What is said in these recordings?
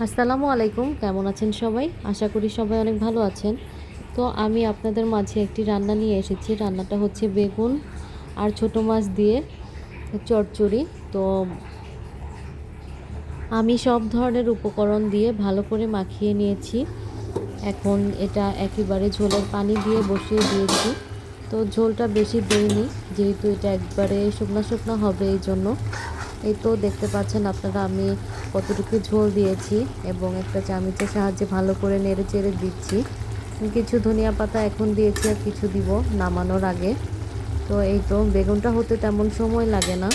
আসসালামু আলাইকুম, কেমন আছেন সবাই? আশা করি সবাই অনেক ভালো আছেন। তো আমি আপনাদের মাঝে একটি রান্না নিয়ে এসেছি। রান্নাটা হচ্ছে বেগুন আর ছোট মাছ দিয়ে চচ্চড়ি তো আমি সব ধরনের উপকরণ দিয়ে ভালো করে মাখিয়ে নিয়েছি। এখন এটা একেবারে ঝোলের পানি দিয়ে বসিয়ে দিয়েছি। তো ঝোলটা বেশি দিইনি, যেহেতু এটা একবারে শুকনা শুকনো হবে এই জন্য। এই তো দেখতে পাচ্ছেন আপনারা, আমি কতটুকু ঝোল দিয়েছি এবং একটা চামচের সাহায্যে ভালো করে নেড়ে চেড়ে দিচ্ছি। কিছু ধনিয়া পাতা এখন দিয়েছি আর কিছু দিব নামানোর আগে। তো এই তো, বেগুনটা হতে তেমন সময় লাগে না।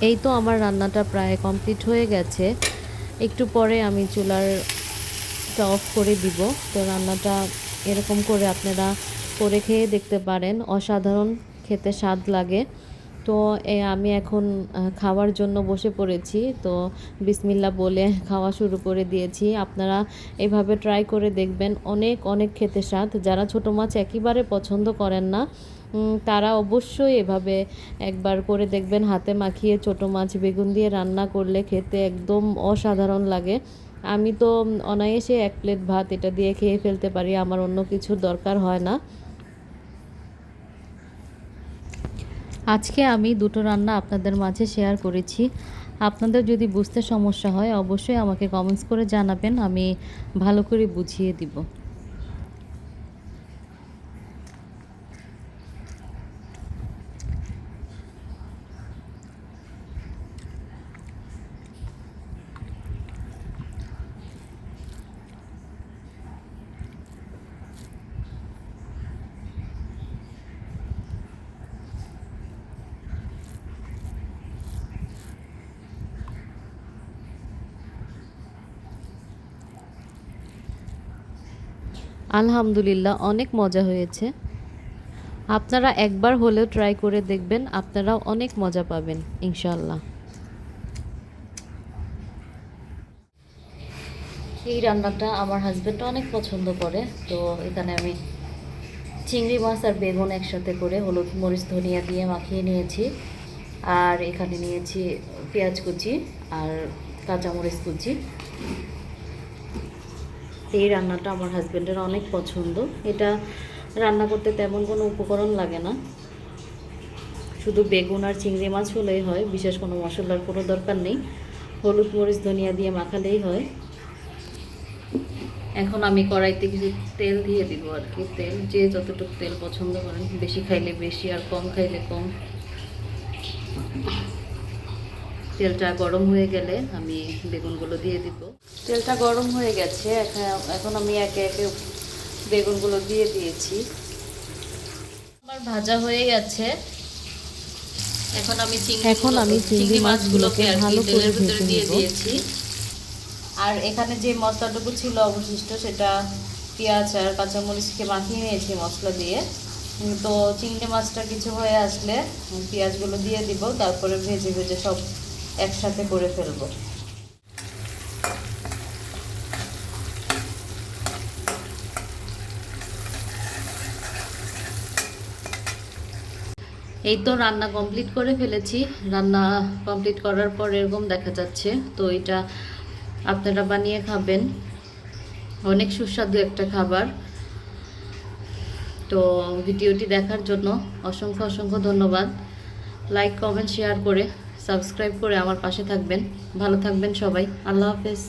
এই তো আমার রান্নাটা প্রায় কমপ্লিট হয়ে গেছে। একটু পরে আমি চুলারটা অফ করে দিব। তো রান্নাটা এরকম করে আপনারা করে খেয়ে দেখতে পারেন। অসাধারণ খেতে স্বাদ লাগে। তো আমি এখন খাওয়ার জন্য বসে পড়েছি। তো বিসমিল্লা বলে খাওয়া শুরু করে দিয়েছি। আপনারা এভাবে ট্রাই করে দেখবেন। অনেক অনেক খেতে স্বাদ। যারা ছোট মাছ একেবারে পছন্দ করেন না তারা অবশ্যই এভাবে একবার করে দেখবেন, হাতে মাখিয়ে ছোট মাছ বেগুন দিয়ে রান্না করলে খেতে একদম অসাধারণ লাগে। আমি তো অনায়াসে এক প্লেট ভাত এটা দিয়ে খেয়ে ফেলতে পারি, আমার অন্য কিছুর দরকার হয় না। আজকে আমি দুটো রান্না আপনাদের মাঝে শেয়ার করেছি। আপনাদের যদি বুঝতে সমস্যা হয়, অবশ্যই আমাকে কমেন্টস করে জানাবেন, আমি ভালো করে বুঝিয়ে দিব। আলহামদুলিল্লাহ, অনেক মজা হয়েছে। আপনারা একবার হলেও ট্রাই করে দেখবেন, আপনারাও অনেক মজা পাবেন ইনশাল্লাহ এই রান্নাটা আমার হাজব্যান্ড অনেক পছন্দ করে, তো এখানে আমি চিংড়ি মাছ আর বেগুন একসাথে করে হলুদ মরিচ, ধনিয়া দিয়ে মাখিয়ে নিয়েছি। আর এখানে নিয়েছি পেঁয়াজ কুচি আর কাঁচামরিচ কুচি। এই রান্নাটা আমার হাজব্যান্ডের অনেক পছন্দ। এটা রান্না করতে তেমন কোনো উপকরণ লাগে না। শুধু বেগুন আর চিংড়ি মাছ হলেই হয়, বিশেষ কোনো মশলার কোনো দরকার নেই। হলুদ মরিচ, ধনিয়া দিয়ে মাখালেই হয়। এখন আমি কড়াইতে কিছু তেল দিয়ে দিব আর কি। তেল যে যতটুকু তেল পছন্দ করেন, বেশি খাইলে বেশি আর কম খাইলে কম। তেলটা গরম হয়ে গেলে আমি বেগুনগুলো দিয়ে দিব। তেলটা গরম হয়ে গেছে এখন আমি একে একে বেগুনগুলো দিয়ে দিয়েছি। আমার ভাজা হয়ে গেছে। এখন আমি চিংড়ি এখন আমি চিংড়ি মাছগুলোকে ভালো করে ভেজে দিয়ে দিয়েছি। আর এখানে যে মশলাটুকু ছিল অবশিষ্ট সেটা পেঁয়াজ আর কাঁচামরিচকে মাখিয়ে নিয়েছি মশলা দিয়ে। তো চিংড়ি মাছটা কিছু হয়ে আসলে পেঁয়াজগুলো দিয়ে দিব তারপরে ভেজে ভেজে সব একসাথে করে ফেলব। এই তো রান্না কমপ্লিট করে ফেলেছি। রান্না কমপ্লিট করার পর এরকম দেখা যাচ্ছে। তো এটা আপনারা বানিয়ে খাবেন। অনেক সুস্বাদু একটা খাবার। তো ভিডিওটি দেখার জন্য অসংখ্য অসংখ্য ধন্যবাদ। লাইক কমেন্ট শেয়ার করে সাবস্ক্রাইব করে আমার পাশে থাকবেন। ভালো থাকবেন সবাই। আল্লাহ হাফেজ।